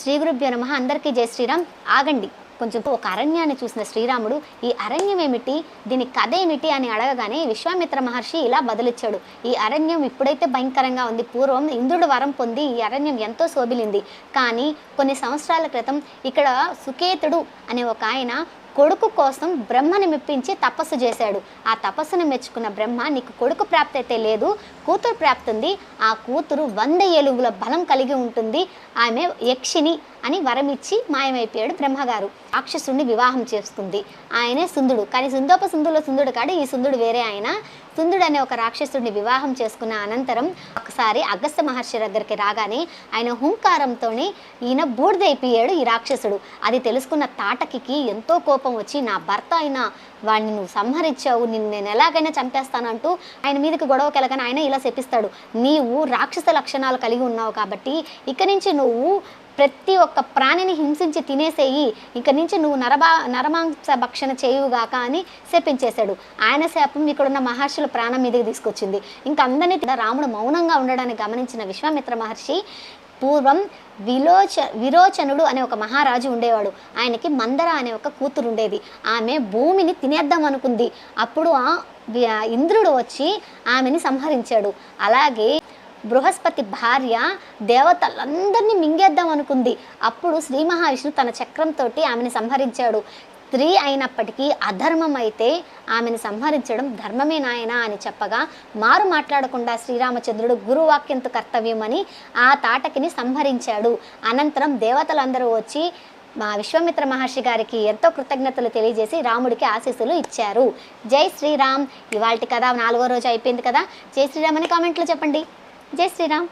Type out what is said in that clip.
శ్రీ గురుభ్యో నమ. అందరికీ జై శ్రీరామ్. ఆగండి. కొంచెం ఒక అరణ్యాన్ని చూసిన శ్రీరాముడు ఈ అరణ్యం ఏమిటి? దీని కథ ఏమిటి అని అడగగానే విశ్వామిత్ర మహర్షి ఇలా బదులిచ్చాడు. ఈ అరణ్యం ఇప్పుడైతే భయంకరంగా ఉంది. పూర్వం ఇంద్రుడు వరం పొంది ఈ అరణ్యం ఎంతో శోభిలింది. కానీ కొన్ని సంవత్సరాల క్రితం ఇక్కడ సుకేతుడు అనే ఒక ఆయన కొడుకు కోసం బ్రహ్మని మెప్పించి తపస్సు చేశాడు. ఆ తపస్సును మెచ్చుకున్న బ్రహ్మ నీకు కొడుకు ప్రాప్తి అయితే లేదు కూతురు ప్రాప్తి ఉంది. ఆ కూతురు వంద ఏలుగుల బలం కలిగి ఉంటుంది. ఆమె యక్షిని అని వరమిచ్చి మాయమైపోయాడు బ్రహ్మగారు. రాక్షసుడిని వివాహం చేసుకుంది ఆయనే సుందుడు. కానీ సుందోప సుందులో సుందుడు కాడు. ఈ సుందుడు వేరే ఆయన. సుందుడు అనే ఒక రాక్షసుడిని వివాహం చేసుకున్న అనంతరం ఒకసారి అగస్త్య మహర్షి దగ్గరికి రాగానే ఆయన హుంకారంతోనే ఈయన బూడిదైపోయాడు ఈ రాక్షసుడు. అది తెలుసుకున్న తాటకికి ఎంతో కోపం వచ్చి నా భర్త అయిన వాడిని నువ్వు సంహరించావు నిన్ను నేను ఎలాగైనా చంపేస్తానంటూ ఆయన మీదకి గొడవ కెలగానే ఆయన ఇలా చెప్పిస్తాడు నీవు రాక్షస లక్షణాలు కలిగి ఉన్నావు కాబట్టి ఇక నుంచి నువ్వు ప్రతి ఒక్క ప్రాణిని హింసించి తినేసేయి. ఇక నుంచి నువ్వు నరబా నరమాంస భక్షణ చేయుగాక అని శపించేశాడు. ఆయన శాపం ఇక్కడున్న మహర్షుల ప్రాణం మీదకి తీసుకొచ్చింది. ఇంకా అందరినీ రాముడు మౌనంగా ఉండడాన్ని గమనించిన విశ్వామిత్ర మహర్షి పూర్వం విలోచ విరోచనుడు అనే ఒక మహారాజు ఉండేవాడు. ఆయనకి మందర అనే ఒక కూతురు ఉండేది. ఆమె భూమిని తినేద్దాం అనుకుంది. అప్పుడు ఆ ఆ ఇంద్రుడు వచ్చి ఆమెని సంహరించాడు. అలాగే బృహస్పతి భార్య దేవతలందరినీ మింగేద్దాం అనుకుంది. అప్పుడు శ్రీ మహావిష్ణు తన చక్రంతో ఆమెను సంహరించాడు. స్త్రీ అయినప్పటికీ అధర్మం అయితే ఆమెను సంహరించడం ధర్మమే నాయనా అని చెప్పగా మారు మాట్లాడకుండా శ్రీరామచంద్రుడు గురువాక్యంతు కర్తవ్యమని ఆ తాటకిని సంహరించాడు. అనంతరం దేవతలందరూ వచ్చి మా విశ్వామిత్ర మహర్షి గారికి ఎంతో కృతజ్ఞతలు తెలియజేసి రాముడికి ఆశీస్సులు ఇచ్చారు. జై శ్రీరామ్. ఇవాళ కథ నాలుగో రోజు అయిపోయింది కదా. జై శ్రీరామ్ అని కామెంట్లో చెప్పండి. జై శ్రీరామ్.